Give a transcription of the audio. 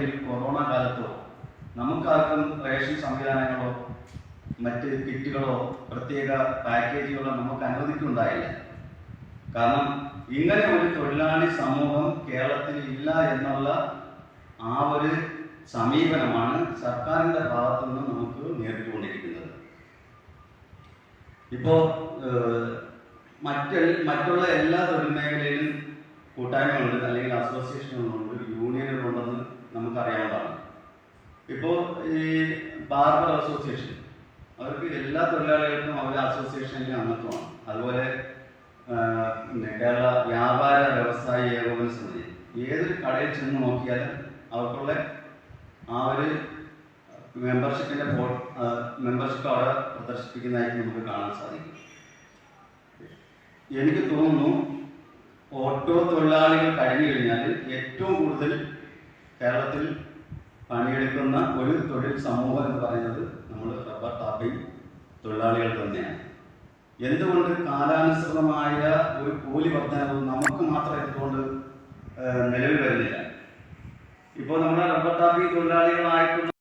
അല്ലെങ്കിൽ കൊറോണ കാലത്തോ നമുക്കാർക്കും റേഷൻ സംവിധാനങ്ങളോ മറ്റ് കിറ്റുകളോ പ്രത്യേക പാക്കേജുകളോ നമുക്ക് അനുവദിക്കുന്നുണ്ടായില്ല. കാരണം ഇങ്ങനെ ഒരു തൊഴിലാളി സമൂഹം കേരളത്തിൽ ഇല്ല എന്നുള്ള ആ ഒരു സമീപനമാണ് സർക്കാരിന്റെ ഭാഗത്തു നിന്ന് നമുക്ക് നേരിട്ടുകൊണ്ടിരിക്കുന്നത്. ഇപ്പോ മറ്റ് മറ്റുള്ള എല്ലാ തൊഴിൽ മേഖലയിലും കൂട്ടായ്മകളുണ്ട് അല്ലെങ്കിൽ അസോസിയേഷനുകളുണ്ട് നമുക്കറിയാവുന്നതാണ് ഇപ്പോൾ ഈ ബാർബർ അസോസിയേഷൻ അവർക്ക് എല്ലാ തൊഴിലാളികൾക്കും അവരുടെ അസോസിയേഷനിൽ അംഗത്വമാണ്. അതുപോലെ കേരള വ്യാപാര വ്യവസായ ഏകോപന സമിതി. ഏതൊരു കടയിൽ ചെന്ന് നോക്കിയാലും അവർക്കുള്ള ആ ഒരു മെമ്പർഷിപ്പിന്റെ മെമ്പർഷിപ്പ് അവിടെ പ്രദർശിപ്പിക്കുന്നതായിട്ട് നമുക്ക് കാണാൻ സാധിക്കും. എനിക്ക് തോന്നുന്നു ഓട്ടോ തൊഴിലാളികൾ കഴിഞ്ഞു കഴിഞ്ഞാൽ ഏറ്റവും കൂടുതൽ കേരളത്തിൽ പണിയെടുക്കുന്ന ഒരു തൊഴിൽ സമൂഹം എന്ന് പറയുന്നത് നമ്മൾ റബ്ബർ ടാപ്പിംഗ് തൊഴിലാളികൾ തന്നെയാണ്. എന്തുകൊണ്ട് കാലാനുസൃതമായ ഒരു കൂലി വർധനവും നമുക്ക് മാത്രം എന്തുകൊണ്ട് നിലവിൽ വരുന്നില്ല? ഇപ്പോൾ നമ്മുടെ റബ്ബർ ടാപ്പിംഗ് തൊഴിലാളികളായിട്ടുള്ള